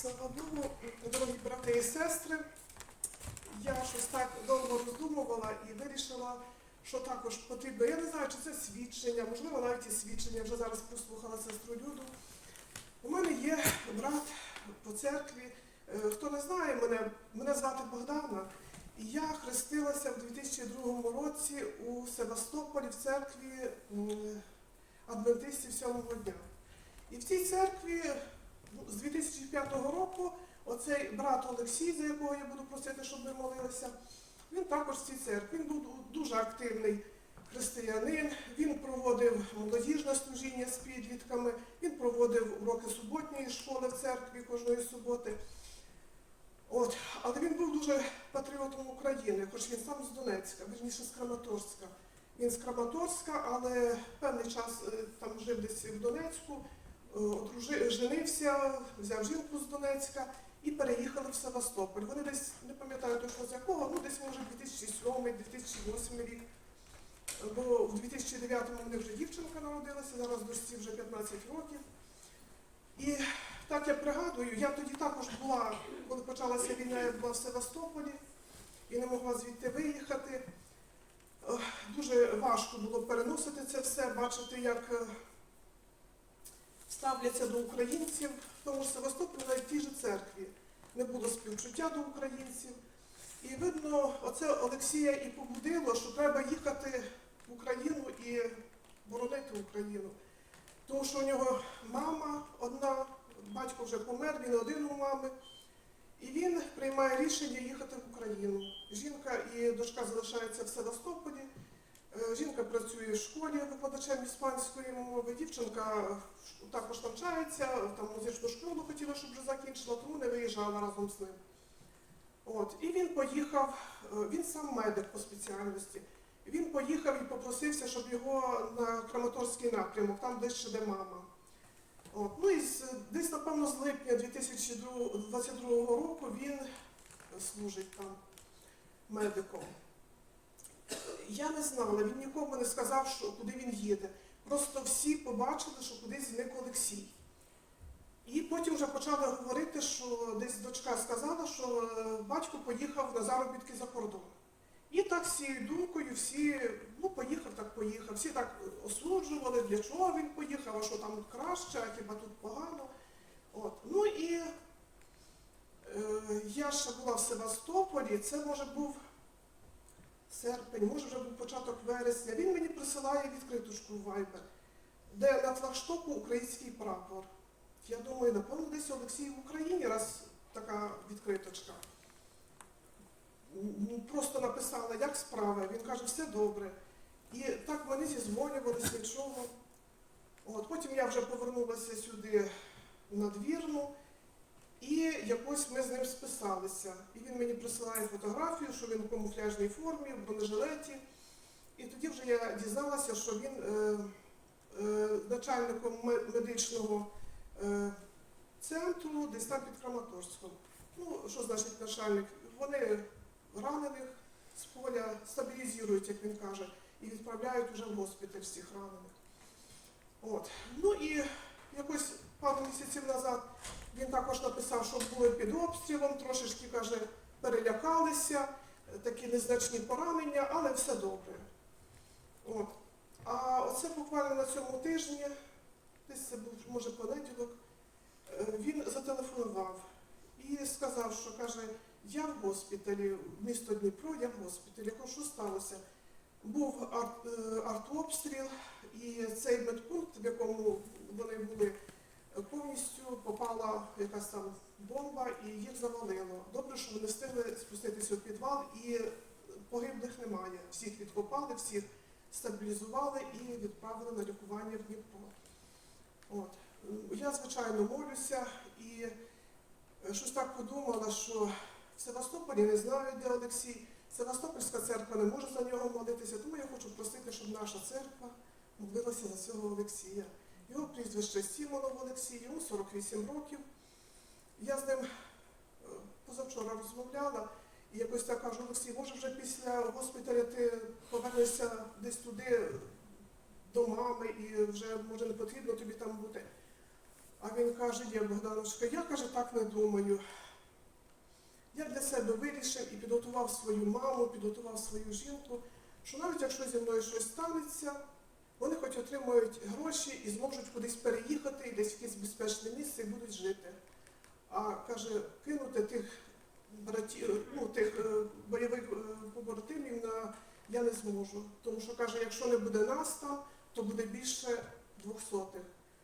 Слава Богу, дорогі брати і сестри, я щось так довго роздумувала і вирішила, що також потрібно. Я не знаю, чи це свідчення, можливо, навіть і свідчення, вже зараз прослухала сестру Люду. У мене є брат по церкві. Е, Хто не знає мене, мене звати Богдана. І я хрестилася в 2002 році у Севастополі в церкві адвентистів сьомого дня. І в цій церкві з 2005 року оцей брат Олексій, за якого я буду просити, щоб ви молилися, він також в цій церкві. Він був дуже активний християнин. Він проводив молодіжне служіння з підлітками, він проводив уроки суботньої школи в церкві кожної суботи. От, але він був дуже патріотом України, хоч він сам з Донецька, верніше з Краматорська. Він з Краматорська, але певний час е, там жив десь в Донецьку, женився, взяв жінку з Донецька і переїхали в Севастополь. Вони десь, не пам'ятаю точно з якого, ну десь може 2007-2008 рік. Бо в 2009-му в них вже дівчинка народилася, зараз дочці вже 15 років. І так я пригадую, я тоді також була, коли почалася війна, я була в Севастополі і не могла звідти виїхати. Дуже важко було переносити це все, бачити, як е, ставляться до українців, тому ж Севастополі навіть в тій же церкві не було співчуття до українців. І видно, оце Олексія і побудило, що треба їхати в Україну і боронити Україну. Тому що у нього мама одна, батько вже помер, він один у мами. І він приймає рішення їхати в Україну. Жінка і дочка залишаються в Севастополі. Е, Жінка працює в школі викладачем іспанської мови. Дівчинка також навчається, там музичну школу хотіла, щоб вже закінчила, тому не виїжджала разом з ним. От. І він поїхав, е, він сам медик по спеціальності. Він поїхав і попросився, щоб його на Краматорський напрямок, там десь ще де мама. От. Ну і десь, напевно, з липня 2022 року він служить там медиком. Я не знала, він нікому не сказав, що, куди він їде. Просто всі побачили, що кудись зник Олексій. І потім вже почали говорити, що десь дочка сказала, що е, батько поїхав на заробітки за кордон. І так з цією думкою всі, ну поїхав, так поїхав. Всі так осуджували, для чого він поїхав, а що там краще, а хіба тут погано. От. Ну і е, я ще була в Севастополі, це може був серпень, може вже був початок вересня. Він мені присилає відкритушку в Viber, де на флагштоку український прапор. Я думаю, напевно, десь Олексій в Україні, раз така відкриточка. Просто написала, як справа. Він каже, все добре. І так вони зізвонювалися нічого. От, потім я вже повернулася сюди на двірну, і якось ми з ним списалися. І він мені присилає фотографію, що він в камуфляжній формі, в бронежилеті. І тоді вже я дізналася, що він е, е, начальником медичного е, центру, десь там під Краматорськом. Ну, що значить начальник? Вони ранених з поля стабілізують, як він каже, і відправляють уже в госпіталь всіх ранених. От. Ну і якось пару місяців назад він також написав, що були під обстрілом, трошечки каже, перелякалися, такі незначні поранення, але все добре. От. А оце буквально на цьому тижні, десь це був, може, понеділок, е, він зателефонував і сказав, що каже, я в госпіталі, місто Дніпро, я в госпіталі. Я що сталося? Був арт, е, артобстріл, і цей медпункт, в якому вони були, попала якась там бомба і їх завалило. Добре, що вони встигли спуститися у підвал і погиблих немає. Всіх відкопали, всіх стабілізували і відправили на лікування в Дніпро. От. Я, звичайно, молюся і е, щось так подумала, що в Севастополі не знаю, де Олексій. Севастопольська церква не може за нього молитися, тому я хочу просити, щоб наша церква молилася за цього Олексія. Його прізвище Сімонов Олексій, йому 48 років. Я з ним е, позавчора розмовляла і якось так кажу, Олексій, може вже після госпіталя ти повернешся десь туди до мами і вже може не потрібно тобі там бути. А він каже, ні, Богданочка, я каже, так не думаю. Я для себе вирішив і підготував свою маму, підготував свою жінку, що навіть якщо зі мною щось станеться, вони хоч отримують гроші і зможуть кудись переїхати десь в якесь безпечне місце і будуть жити. А каже, кинути тих братів, ну, тих е, бойових е, побратимів на я не зможу. Тому що каже, якщо не буде нас там, то буде більше двохсотих.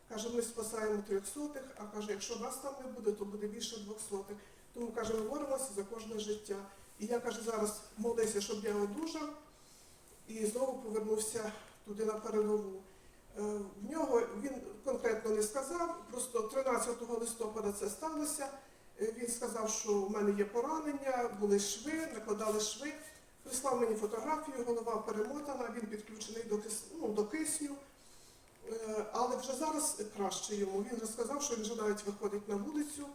Каже, ми спасаємо трьохсотих, а каже, якщо нас там не буде, то буде більше двохсотих. Тому каже, ми боремося за кожне життя. І я каже, зараз молюся, щоб я одужав і знову повернувся туди на передову. Е, В нього він конкретно не сказав, просто 13 листопада це сталося. Е, Він сказав, що в мене є поранення, були шви, накладали шви. Прислав мені фотографію, голова перемотана, він підключений до, кис... ну, до кисню. Е, Але вже зараз краще йому. Він розказав, що він вже навіть виходить на вулицю.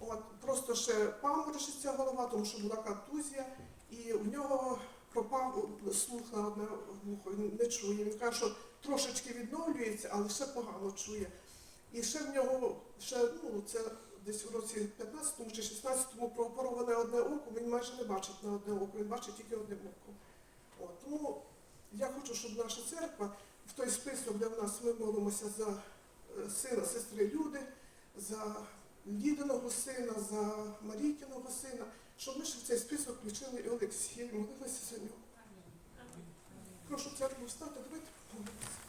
От, просто ще паморочиться голова, тому що була контузія, і в нього пропав слух на одне вухо, не чує. Він каже, що трошечки відновлюється, але ще погано чує. І ще в нього, ще, ну, це десь у році 15-му чи 16-му проопероване одне око, він майже не бачить на одне око, він бачить тільки одним оком. От, тому я хочу, щоб наша церква в той список, де в нас ми молимося за е, сина, сестри Люди, за Лідиного сина, за Марійкиного сина, щоб ми ще в цей список включили і Олексія і молилися за нього. Прошу церкву встати, давайте помолимося.